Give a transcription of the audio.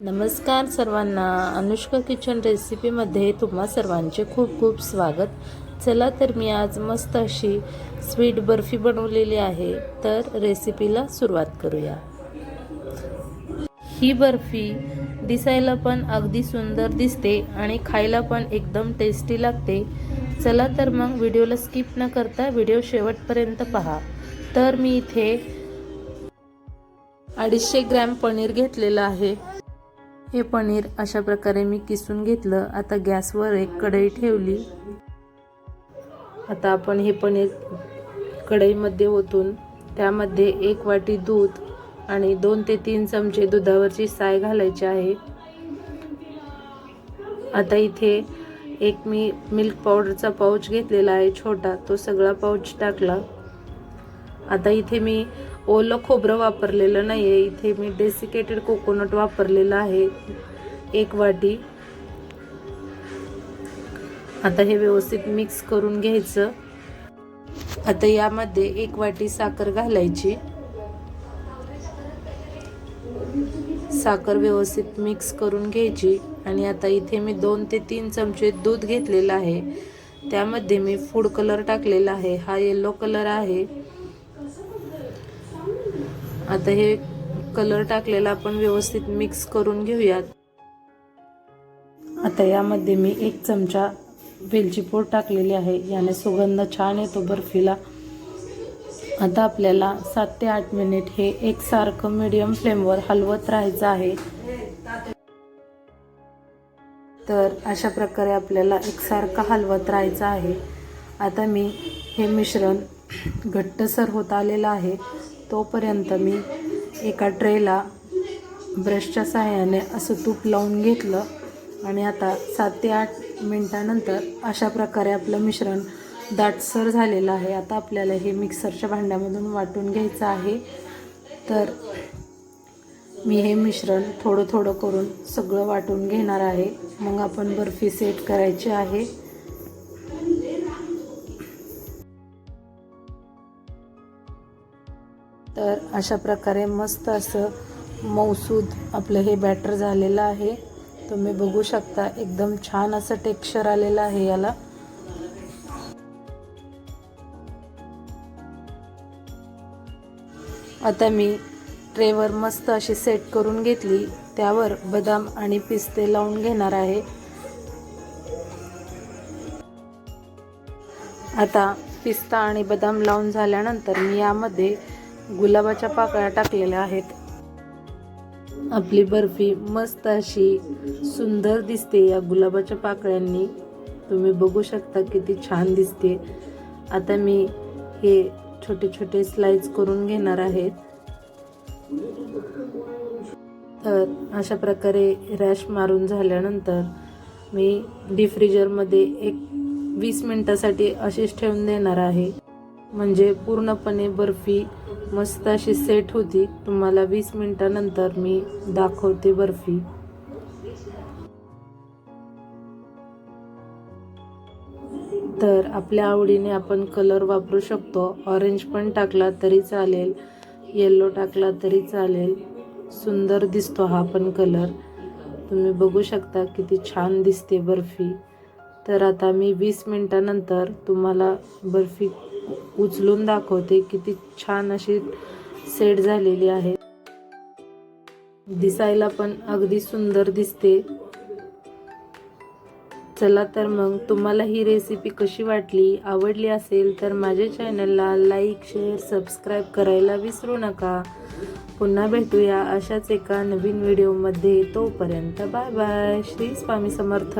नमस्कार सर्वांना. अनुष्का किचन रेसिपीमध्ये तुम्हा सर्वांचे खूप खूप स्वागत. चला तर मी आज मस्त अशी स्वीट बर्फी बनवलेली आहे. तर रेसिपीला सुरुवात करूया. ही बर्फी दिसायला पण अगदी सुंदर दिसते आणि खायला पण एकदम टेस्टी लागते. चला तर मग व्हिडिओला स्किप न करता व्हिडिओ शेवटपर्यंत पहा. तर मी इथे अडीचशे ग्रॅम पनीर घेतलेलं आहे. हे पनीर अशा प्रकारे मी किसून घेतलं. आता गॅसवर एक कढई ठेवली. आता आपण हे पनीर कढईमध्ये ओतून त्यामध्ये एक वाटी दूध आणि दोन ते तीन चमचे दुधावरची साय घालायची आहे. आता इथे एक मी मिल्क पावडरचा पाऊच घेतलेला आहे छोटा. तो सगळा पाऊच टाकला. आता इथे मी ओलं खोबरं वापरलेलं नाही आहे इथे मी डेसिकेटेड कोकोनट वापरलेलं आहे. एक वाटी. आता हे व्यवस्थित मिक्स करून घ्यायचं. आता यामध्ये एक वाटी साखर घालायची. साखर व्यवस्थित मिक्स करून घ्यायची. आणि आता इथे मी दोन ते तीन चमचे दूध घेतलेलं आहे. त्यामध्ये मी फूड कलर टाकलेला आहे. हा येलो कलर आहे. आता हे कलर टाकलेला आपण व्यवस्थित मिक्स करून घेऊयात. आता यामध्ये मी एक चमचा वेलची पूड टाकलेली आहे. याने सुगंध छान येतो बर्फीला. आता आपल्याला सात ते आठ मिनिट हे एकसारखं मीडियम फ्लेमवर हलवत राहायचं आहे. तर अशा प्रकारे आपल्याला एकसारखं हलवत राहायचं आहे. आता मी हे मिश्रण घट्टसर होत आलेलं आहे. तोपर्यंत मी एका ट्रेला ब्रशच्या सहाय्याने असं तूप लावून घेतलं. आणि आता सात ते आठ मिनटानंतर अशा प्रकारे आपलं मिश्रण दाटसर झालेलं आहे. आता आपल्याला हे मिक्सरच्या भांड्यामधून वाटून घ्यायचं आहे. तर मी हे मिश्रण थोडं थोडं करून सगळं वाटून घेणार आहे. मग आपण बर्फी सेट करायची आहे. तर अशा प्रकारे मस्त असं मौसूद आपलं हे बॅटर झालेलं आहे. तुम्ही बघू शकता एकदम छान असं टेक्स्चर आलेलं आहे याला. आता मी ट्रेवर मस्त अशी सेट करून घेतली. त्यावर बदाम आणि पिस्ते लावून घेणार आहे. आता पिस्ता आणि बदाम लावून झाल्यानंतर मी यामध्ये गुलाबाच्या पाकळ्या टाकलेल्या आहेत. आपली बर्फी मस्त अशी सुंदर दिसते या गुलाबाच्या पाकळ्यांनी. तुम्ही बघू शकता किती छान दिसते. आता मी हे छोटे छोटे स्लाइस करून घेणार आहेत तर अशा प्रकारे रॅश मारून झाल्यानंतर मी डिफ्रिजरमध्ये एक वीस मिनटासाठी अशीच ठेवून देणार आहे. म्हणजे पूर्णपणे बर्फी मस्त अशी सेट होती. तुम्हाला वीस मिनटानंतर मी दाखवते बर्फी. तर आपल्या आवडीने आपण कलर वापरू शकतो. ऑरेंज पण टाकला तरी चालेल. येल्लो टाकला तरी चालेल. सुंदर दिसतो हा पण कलर तुम्ही बघू शकता किती छान दिसते बर्फी. तर आता मी वीस मिनटानंतर तुम्हाला बर्फी उचलून दाखवते. किती छान अशी सेट झालेली आहे. दिसायला पण अगदी सुंदर दिसते. चला तर मग तुम्हाला ही रेसिपी कशी वाटली आवडली असेल तर माझ्या चॅनलला लाईक शेअर सबस्क्राईब करायला विसरू नका. पुन्हा भेटूया अशाच एका नवीन व्हिडिओमध्ये तोपर्यंत बाय बाय श्री स्वामी समर्थ.